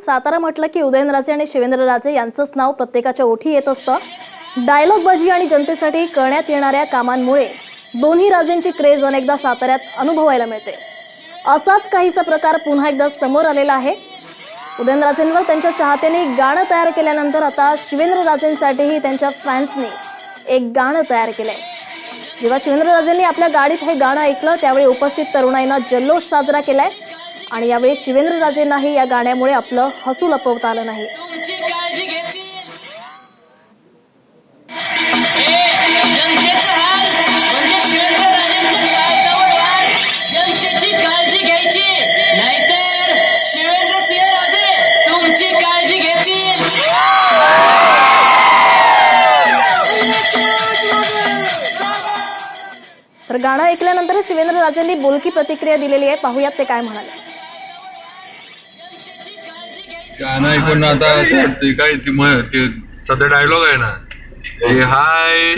सातारा म्हटलं की उदयनराजे आणि शिवेंद्रराजे यांचंच नाव प्रत्येकाच्या ओठी येत असतं. डायलॉगबाजी आणि जनतेसाठी करण्यात येणाऱ्या कामांमुळे दोन्ही राजेंची क्रेज अनेकदा साताऱ्यात अनुभवायला मिळते. असाच काहीसा प्रकार पुन्हा एकदा समोर आलेला आहे. उदयनराजेंवर त्यांच्या चाहत्यांनी गाणं तयार केल्यानंतर आता शिवेंद्रराजेंसाठीही त्यांच्या फॅन्सनी एक गाणं तयार केलंय. जेव्हा शिवेंद्रराजेंनी आपल्या गाडीत हे गाणं ऐकलं त्यावेळी उपस्थित तरुणाईनं जल्लोष साजरा केलाय. आणि यावेळी शिवेंद्रराजेंनाही या गाण्यामुळे आपलं हसू लपवता आलं नाही. तर गाणं ऐकल्यानंतर शिवेंद्रराजेंनी बोलकी प्रतिक्रिया दिलेली आहे. पाहूयात ते काय म्हणाले. गाणं ऐकून आता असं वाटतंय काय ती सध्या डायलॉग आहे ना. ए हाय.